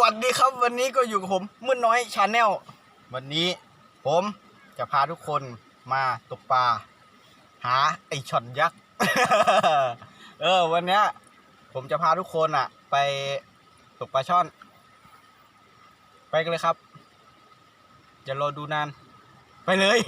วัสดีครับวันนี้ก็อยู่กับผมมืดน้อยชาแนลวันนี้ผมจะพาทุกคนมาตกปลาหาไอช่อนยักษ์ เออวันเนี้ยผมจะพาทุกคนอะไปตกปลาช่อน ไปกันเลยครับอย่ารอดูนาน ไปเลย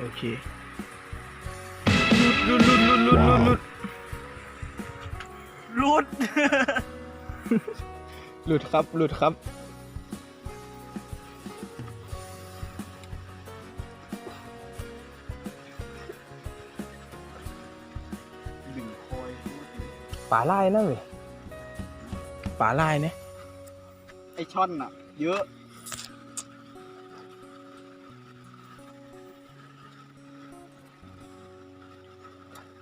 โอเคลุดลุดลุดลุดลุดลุดลุดหลุดครับหลุดครับดึงคอยป่าไล่นั่นเลยป่าไล่เนี่ยไอช่อนอะ เยอะ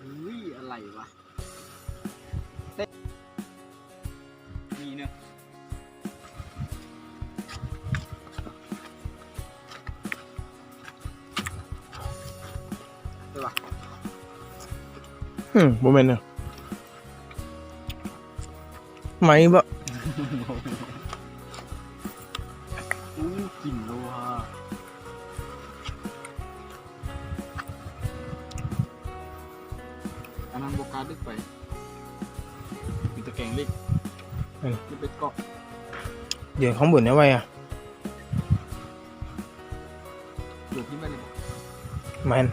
อุ้ยอะไรวะเต้นี่เนอะใช่ปะอืมโมเมนต์เนี่ยไหมบะอู้กลิ่นโลหะ อันนั้นโบกาดึกไปมีตะแกรงเล็กนี่เป็นเกาะเดี๋ยวข้างบนเนี่ยไว้อะอยู่ที่แม่เลยบอกแมน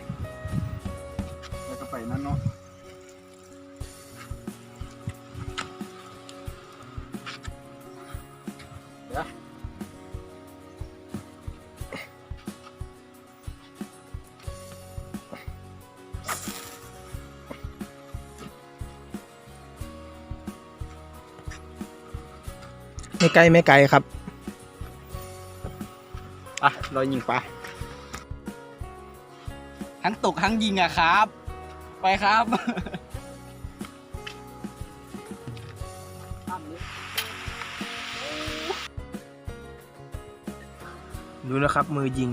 ไม่ไกลไม่ไกลครับอะรอยยิงไปทั้งตกทั้งยิงอะครับ ไปครับดูนะครับ มือยิง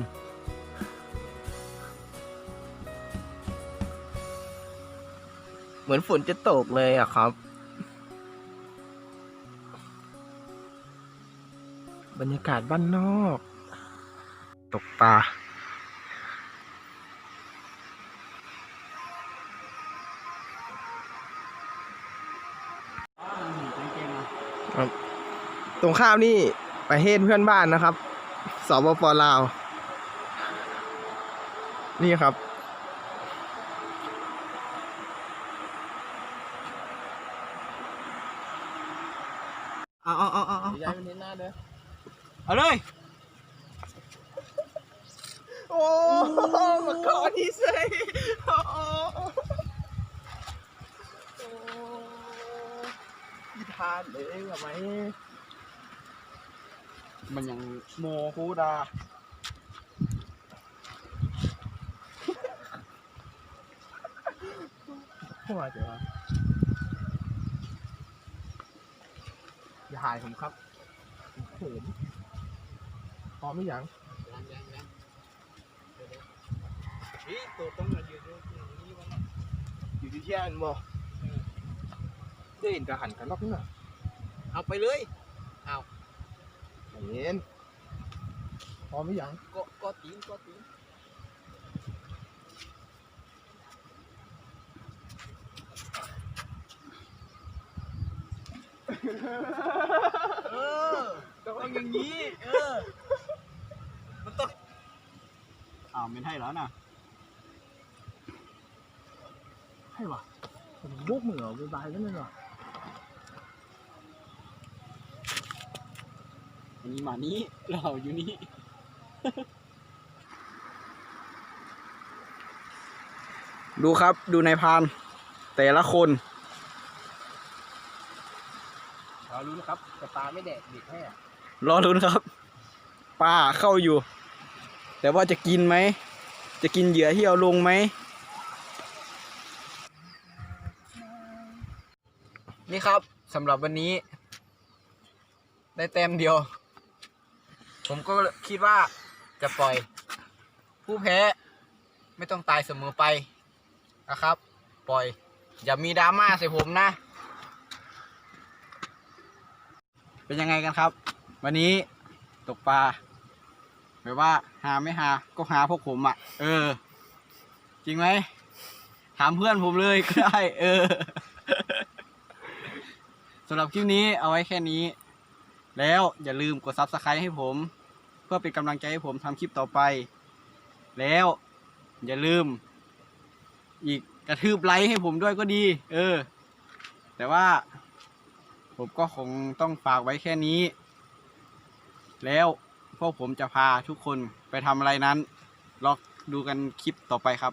เหมือนฝนจะตกเลยอะครับ บรรยากาศบ้านนอก ตกปลาตรงข้ามนี่ประเทศเพื่อนบ้านนะครับสปปลาว นี่ครับ เอาเอาเอาเอา เอาเลย โอ้มาขอที่ใส่โอ้ยทานเลยกับไมมันยังโมฮูดาเข้ามาเดี๋ยวอย่าหายผมครับผม เขินพร้อมหรือยังนี่ตัวต้องมาอยู่ตรงนี้วะอยู่ที่แช่นบ่ได้เห็นกระหันกันรอบนี้หน่อยเอาไปเลยเห็นพร้อมหรือยังก็ก็ตีนก็ตีนเออต้องอย่างนี้เออมันต้องอ้าวไม่ให้แล้วนะให้วะผมบุกมือเหรอบายกันเลยเหรออันนี้มานี้เราอยู่นี่ ดูครับดูในายพราน แต่ละคนเรารู้นะครับแต่ปลาไม่แดกเด็กแค่รอลุ้นครับปลาเข้าอยู่ แต่ว่าจะกินไหม จะกินเหยื่อที่เอาลงไหม นี่ครับสำหรับวันนี้ ได้แต้มเดียว ผมก็คิดว่าจะปล่อย ผู้แพ้ไม่ต้องตายเสมอไปนะครับ ปล่อย อย่ามีดราม่าใส่ผมนะ เป็นยังไงกันครับ วันนี้ตกปลา แบบว่าหาไม่หาก็หาพวกผมอะ เออ จริงไหมถามเพื่อนผมเลยก็ได้ เออสำหรับคลิปนี้เอาไว้แค่นี้ แล้วอย่าลืมกด subscribe ให้ผม เพื่อเป็นกำลังใจให้ผมทำคลิปต่อไป แล้วอย่าลืม อีกกระทืบไลค์ให้ผมด้วยก็ดี เออ แต่ว่า ผมก็คงต้องฝากไว้แค่นี้ แล้ว วกผมจะพาทุกคนไปทำอะไรนั้นรอดูกันคลิปต่อไปครับ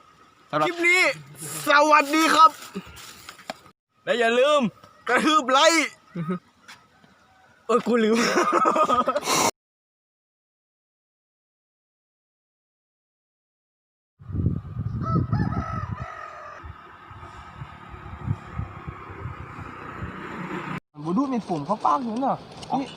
สำหรับ คลิปนี้ สวัสดีครับ และอย่าลืม กระทืบไลค์เออกูลืมบูดูเป็นผมเขาป้าเห็นเหรอนี่